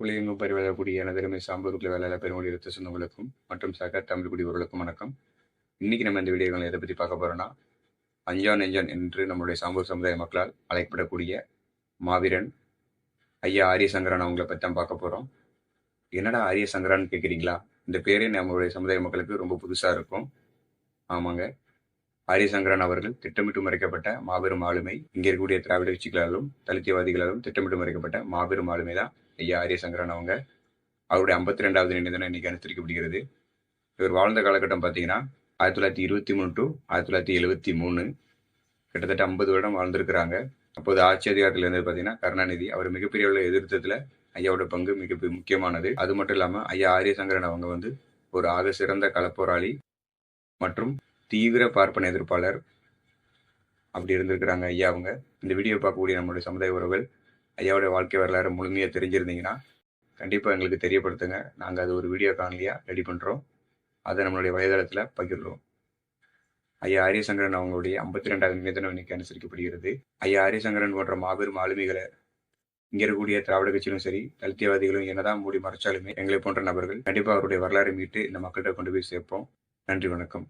உலகெங்கும் பரவக்கூடிய எனதருமை சாம்பூருக்குள்ள வேலையில பெருமொழி எடுத்து சொந்தங்களுக்கும் மற்றும் சக தமிழ் குடிவர்களுக்கும் வணக்கம். இன்னைக்கு நம்ம இந்த வீடியோவில் எதை பற்றி பார்க்க போறோம்னா அஞ்சான் அஞ்சான் என்று நம்மளுடைய சாம்பூர் சமுதாய மக்களால் அழைக்கப்படக்கூடிய மாவீரன் ஐயா ஆரிய சங்கரன் அவங்கள பற்றி தான் பார்க்க போகிறோம் என்னடா ஆரிய சங்கரான்னு கேட்குறீங்களா இந்த பேரே நம்மளுடைய சமுதாய மக்களுக்கு ரொம்ப புதுசாக இருக்கும். ஆமாங்க. ஆரியசங்கரன் அவர்கள் திட்டமிட்டு மறைக்கப்பட்ட மாபெரும் ஆளுமை. இங்கே இருக்கக்கூடிய திராவிட கட்சிகளாலும் தலித்தியவாதிகளாலும் திட்டமிட்டு மறைக்கப்பட்ட மாபெரும் ஆளுமை தான் ஐயா ஆரியசங்கரன் அவங்க. அவருடைய ஐம்பத்தி ரெண்டாவது நினைவு இன்னைக்கு அனுசரிக்கப்படுகிறது. இவர் வாழ்ந்த காலகட்டம் பார்த்தீங்கன்னா ஆயிரத்தி தொள்ளாயிரத்தி இருபத்தி மூணு டு ஆயிரத்தி தொள்ளாயிரத்தி எழுபத்தி மூணு. கிட்டத்தட்ட ஐம்பது வருடம் வாழ்ந்திருக்கிறாங்க. அப்போது ஆட்சி அதிகாரத்தில் இருந்தது பார்த்தீங்கன்னா கருணாநிதி. அவர் மிகப்பெரிய அளவில் எதிர்த்தத்தில் ஐயாவோட பங்கு மிக முக்கியமானது. அது மட்டும் இல்லாமல் ஐயா ஆரியசங்கரன் அவங்க வந்து ஒரு ஆக சிறந்த களப்போராளி மற்றும் தீவிர பார்ப்பன எதிர்ப்பாளர். அப்படி இருந்திருக்கிறாங்க ஐயா அவங்க. இந்த வீடியோ பார்க்கக்கூடிய நம்மளுடைய சமுதாய உறவுகள் ஐயாவுடைய வாழ்க்கை வரலாறு முழுமையாக தெரிஞ்சிருந்தீங்கன்னா கண்டிப்பாக எங்களுக்கு தெரியப்படுத்துங்க. நாங்கள் அது ஒரு வீடியோ காணொலியாக ரெடி பண்ணுறோம் அதை நம்மளுடைய வலைதளத்தில் பகிர்றோம். ஐயா ஆரியசங்கரன் அவங்களுடைய ஐம்பத்தி ரெண்டாவது நினைவு இன்னைக்கு அனுசரிக்கப்படுகிறது. ஐயா ஆரியசங்கரன் போன்ற மாபெரும் ஆளுமைகளை இங்க இருக்கக்கூடிய திராவிட கட்சியிலும் சரி தலித்தியவாதிகளும் என்னதான் மூடி மறைச்சாலுமே எங்களை போன்ற நபர்கள் கண்டிப்பாக அவருடைய வரலாறு மீட்டு இந்த மக்கள்கிட்ட கொண்டு போய் சேர்ப்போம். நன்றி வணக்கம்.